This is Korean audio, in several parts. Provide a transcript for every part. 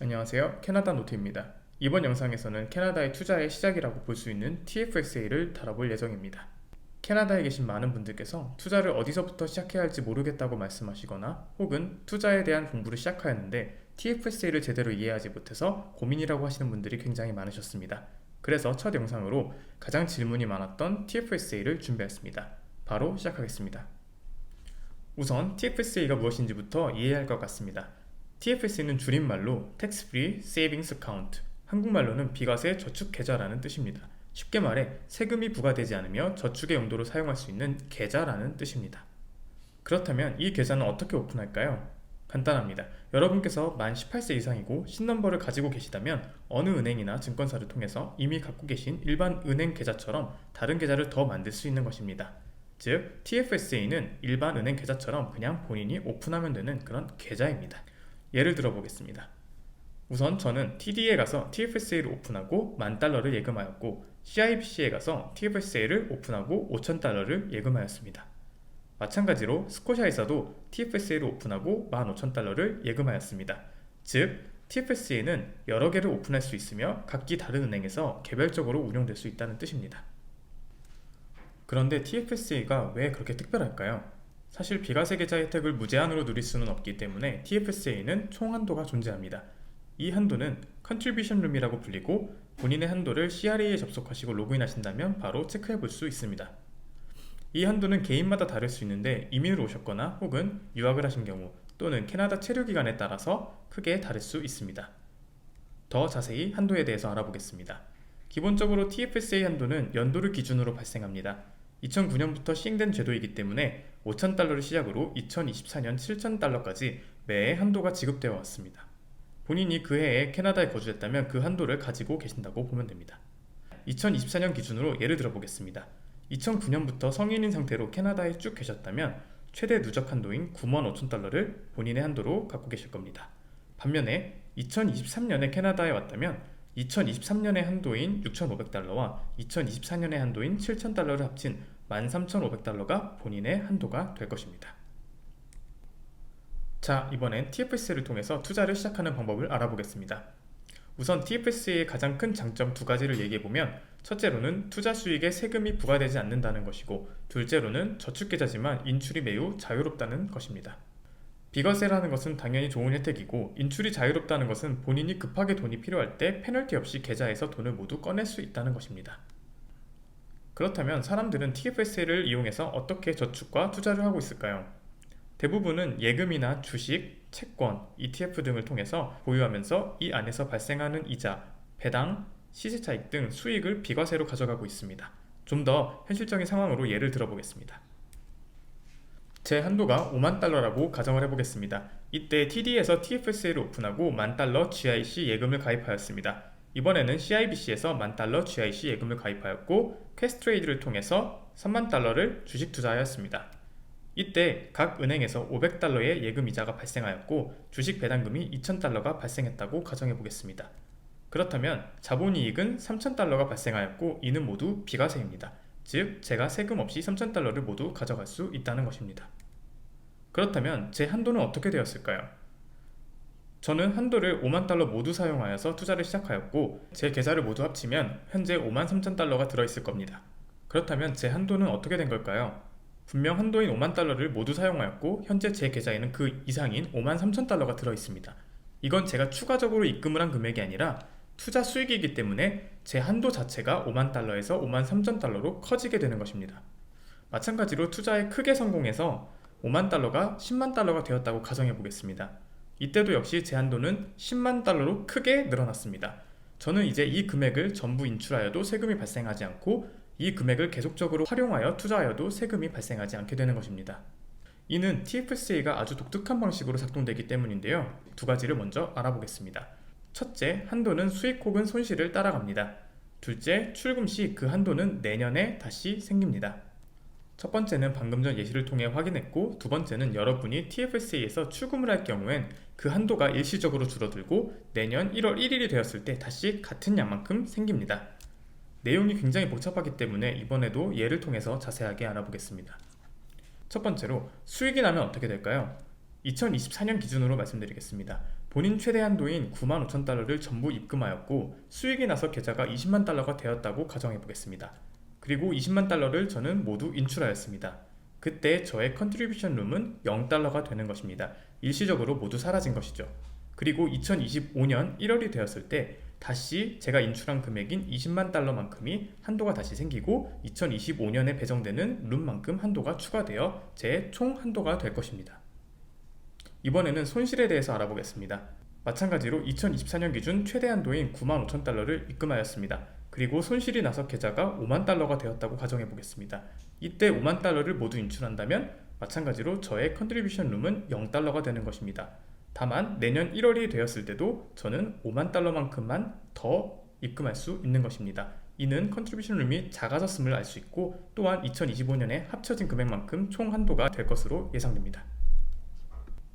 안녕하세요. 캐나다 노트입니다. 이번 영상에서는 캐나다의 투자의 시작이라고 볼 수 있는 TFSA를 다뤄볼 예정입니다. 캐나다에 계신 많은 분들께서 투자를 어디서부터 시작해야 할지 모르겠다고 말씀하시거나 혹은 투자에 대한 공부를 시작하였는데 TFSA를 제대로 이해하지 못해서 고민이라고 하시는 분들이 굉장히 많으셨습니다. 그래서 첫 영상으로 가장 질문이 많았던 TFSA를 준비했습니다. 바로 시작하겠습니다. 우선 TFSA가 무엇인지부터 이해할 것 같습니다. TFS는 줄임말로 Tax Free Savings Account, 한국말로는 비과세 저축 계좌라는 뜻입니다. 쉽게 말해 세금이 부과되지 않으며 저축의 용도로 사용할 수 있는 계좌라는 뜻입니다. 그렇다면 이 계좌는 어떻게 오픈할까요? 간단합니다. 여러분께서 만 18세 이상이고 신넘버를 가지고 계시다면 어느 은행이나 증권사를 통해서 이미 갖고 계신 일반 은행 계좌처럼 다른 계좌를 더 만들 수 있는 것입니다. 즉, TFSA는 일반 은행 계좌처럼 그냥 본인이 오픈하면 되는 그런 계좌입니다. 예를 들어 보겠습니다. 우선 저는 TD에 가서 TFSA를 오픈하고 만 달러를 예금하였고 CIBC에 가서 TFSA를 오픈하고 5천 달러를 예금하였습니다. 마찬가지로 스코샤에서도 TFSA를 오픈하고 15,000달러를 예금하였습니다. 즉, TFSA는 여러 개를 오픈할 수 있으며 각기 다른 은행에서 개별적으로 운영될 수 있다는 뜻입니다. 그런데 TFSA가 왜 그렇게 특별할까요? 사실 비과세 계좌 혜택을 무제한으로 누릴 수는 없기 때문에 TFSA는 총 한도가 존재합니다. 이 한도는 컨트리뷰션 룸이라고 불리고 본인의 한도를 CRA에 접속하시고 로그인하신다면 바로 체크해 볼 수 있습니다. 이 한도는 개인마다 다를 수 있는데 이민으로 오셨거나 혹은 유학을 하신 경우 또는 캐나다 체류 기간에 따라서 크게 다를 수 있습니다. 더 자세히 한도에 대해서 알아보겠습니다. 기본적으로 TFSA 한도는 연도를 기준으로 발생합니다. 2009년부터 시행된 제도이기 때문에 5,000달러를 시작으로 2024년 7,000달러까지 매해 한도가 지급되어 왔습니다. 본인이 그 해에 캐나다에 거주했다면 그 한도를 가지고 계신다고 보면 됩니다. 2024년 기준으로 예를 들어 보겠습니다. 2009년부터 성인인 상태로 캐나다에 쭉 계셨다면 최대 누적 한도인 9만 5천 달러를 본인의 한도로 갖고 계실 겁니다. 반면에 2023년에 캐나다에 왔다면 2023년의 한도인 6,500달러와 2024년의 한도인 7,000달러를 합친 13,500달러가 본인의 한도가 될 것입니다. 자, 이번엔 TFS를 통해서 투자를 시작하는 방법을 알아보겠습니다. 우선 TFS의 가장 큰 장점 두 가지를 얘기해보면 첫째로는 투자 수익에 세금이 부과되지 않는다는 것이고 둘째로는 저축계좌지만 인출이 매우 자유롭다는 것입니다. 비과세라는 것은 당연히 좋은 혜택이고 인출이 자유롭다는 것은 본인이 급하게 돈이 필요할 때 페널티 없이 계좌에서 돈을 모두 꺼낼 수 있다는 것입니다. 그렇다면 사람들은 TFS를 이용해서 어떻게 저축과 투자를 하고 있을까요? 대부분은 예금이나 주식, 채권, ETF 등을 통해서 보유하면서 이 안에서 발생하는 이자, 배당, 시세 차익 등 수익을 비과세로 가져가고 있습니다. 좀 더 현실적인 상황으로 예를 들어보겠습니다. 제 한도가 5만 달러라고 가정을 해보겠습니다. 이때 TD에서 TFSA를 오픈하고 만 달러 GIC 예금을 가입하였습니다. 이번에는 CIBC에서 만 달러 GIC 예금을 가입하였고 퀘스트레이드를 통해서 3만 달러를 주식 투자하였습니다. 이때 각 은행에서 500달러의 예금 이자가 발생하였고 주식 배당금이 2,000달러가 발생했다고 가정해 보겠습니다. 그렇다면 자본이익은 3,000달러가 발생하였고 이는 모두 비과세입니다. 즉 제가 세금 없이 3,000달러를 모두 가져갈 수 있다는 것입니다. 그렇다면 제 한도는 어떻게 되었을까요? 저는 한도를 5만 달러 모두 사용하여서 투자를 시작하였고 제 계좌를 모두 합치면 현재 5만 3천 달러가 들어있을 겁니다. 그렇다면 제 한도는 어떻게 된 걸까요? 분명 한도인 5만 달러를 모두 사용하였고 현재 제 계좌에는 그 이상인 5만 3천 달러가 들어 있습니다. 이건 제가 추가적으로 입금을 한 금액이 아니라 투자 수익이기 때문에 제 한도 자체가 5만 달러에서 5만 3천 달러로 커지게 되는 것입니다. 마찬가지로 투자에 크게 성공해서 5만 달러가 10만 달러가 되었다고 가정해 보겠습니다. 이때도 역시 제 한도는 10만 달러로 크게 늘어났습니다. 저는 이제 이 금액을 전부 인출하여도 세금이 발생하지 않고 이 금액을 계속적으로 활용하여 투자하여도 세금이 발생하지 않게 되는 것입니다. 이는 TFSA가 아주 독특한 방식으로 작동되기 때문인데요. 두 가지를 먼저 알아보겠습니다. 첫째, 한도는 수익 혹은 손실을 따라갑니다. 둘째, 출금 시 그 한도는 내년에 다시 생깁니다. 첫 번째는 방금 전 예시를 통해 확인했고 두 번째는 여러분이 TFSA에서 출금을 할 경우엔 그 한도가 일시적으로 줄어들고 내년 1월 1일이 되었을 때 다시 같은 양만큼 생깁니다. 내용이 굉장히 복잡하기 때문에 이번에도 예를 통해서 자세하게 알아보겠습니다. 첫 번째로 수익이 나면 어떻게 될까요? 2024년 기준으로 말씀드리겠습니다. 본인 최대 한도인 9만 5천 달러를 전부 입금하였고 수익이 나서 계좌가 20만 달러가 되었다고 가정해 보겠습니다. 그리고 20만 달러를 저는 모두 인출하였습니다. 그때 저의 컨트리뷰션 룸은 0달러가 되는 것입니다. 일시적으로 모두 사라진 것이죠. 그리고 2025년 1월이 되었을 때 다시 제가 인출한 금액인 20만 달러만큼이 한도가 다시 생기고 2025년에 배정되는 룸만큼 한도가 추가되어 제 총 한도가 될 것입니다. 이번에는 손실에 대해서 알아보겠습니다. 마찬가지로 2024년 기준 최대 한도인 9만 5천 달러를 입금하였습니다. 그리고 손실이 나서 계좌가 5만 달러가 되었다고 가정해 보겠습니다. 이때 5만 달러를 모두 인출한다면 마찬가지로 저의 컨트리뷰션 룸은 0달러가 되는 것입니다. 다만 내년 1월이 되었을 때도 저는 5만 달러만큼만 더 입금할 수 있는 것입니다. 이는 컨트리뷰션 룸이 작아졌음을 알 수 있고 또한 2025년에 합쳐진 금액만큼 총 한도가 될 것으로 예상됩니다.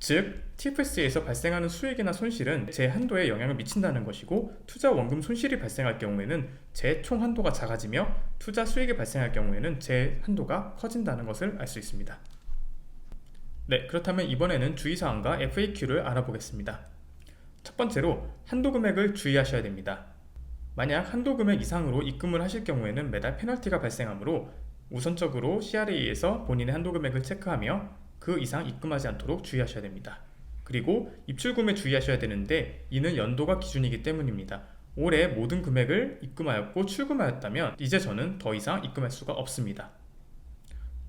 즉, TFS에서 발생하는 수익이나 손실은 제 한도에 영향을 미친다는 것이고 투자 원금 손실이 발생할 경우에는 제총 한도가 작아지며 투자 수익이 발생할 경우에는 제 한도가 커진다는 것을 알 수 있습니다. 네, 그렇다면 이번에는 주의사항과 FAQ를 알아보겠습니다. 첫 번째로 한도 금액을 주의하셔야 됩니다. 만약 한도 금액 이상으로 입금을 하실 경우에는 매달 페널티가 발생하므로 우선적으로 CRA에서 본인의 한도 금액을 체크하며 그 이상 입금하지 않도록 주의하셔야 됩니다. 그리고 입출금에 주의하셔야 되는데 이는 연도가 기준이기 때문입니다. 올해 모든 금액을 입금하였고 출금하였다면 이제 저는 더 이상 입금할 수가 없습니다.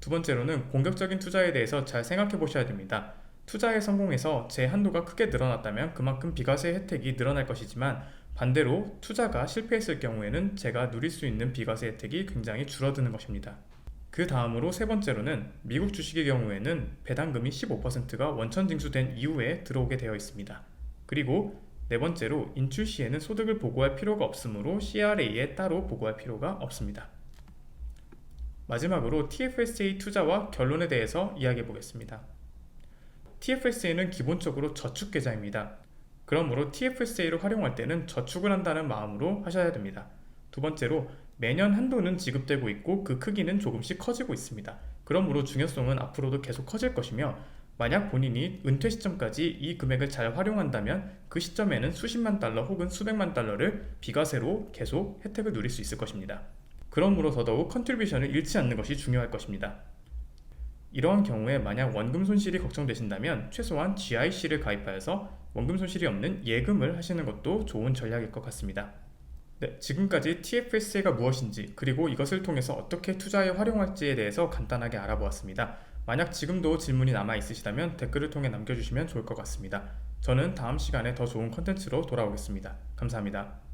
두 번째로는 공격적인 투자에 대해서 잘 생각해 보셔야 됩니다. 투자에 성공해서 제 한도가 크게 늘어났다면 그만큼 비과세 혜택이 늘어날 것이지만 반대로 투자가 실패했을 경우에는 제가 누릴 수 있는 비과세 혜택이 굉장히 줄어드는 것입니다. 그 다음으로 세 번째로는 미국 주식의 경우에는 배당금이 15%가 원천 징수된 이후에 들어오게 되어 있습니다. 그리고 네 번째로 인출 시에는 소득을 보고할 필요가 없으므로 CRA에 따로 보고할 필요가 없습니다. 마지막으로 TFSA 투자와 결론에 대해서 이야기해 보겠습니다. TFSA는 기본적으로 저축 계좌입니다. 그러므로 TFSA를 활용할 때는 저축을 한다는 마음으로 하셔야 됩니다. 두 번째로 매년 한도는 지급되고 있고 그 크기는 조금씩 커지고 있습니다. 그러므로 중요성은 앞으로도 계속 커질 것이며 만약 본인이 은퇴 시점까지 이 금액을 잘 활용한다면 그 시점에는 수십만 달러 혹은 수백만 달러를 비과세로 계속 혜택을 누릴 수 있을 것입니다. 그러므로 더더욱 컨트리뷰션을 잃지 않는 것이 중요할 것입니다. 이러한 경우에 만약 원금 손실이 걱정되신다면 최소한 GIC를 가입하여서 원금 손실이 없는 예금을 하시는 것도 좋은 전략일 것 같습니다. 네, 지금까지 TFSA가 무엇인지 그리고 이것을 통해서 어떻게 투자에 활용할지에 대해서 간단하게 알아보았습니다. 만약 지금도 질문이 남아 있으시다면 댓글을 통해 남겨주시면 좋을 것 같습니다. 저는 다음 시간에 더 좋은 컨텐츠로 돌아오겠습니다. 감사합니다.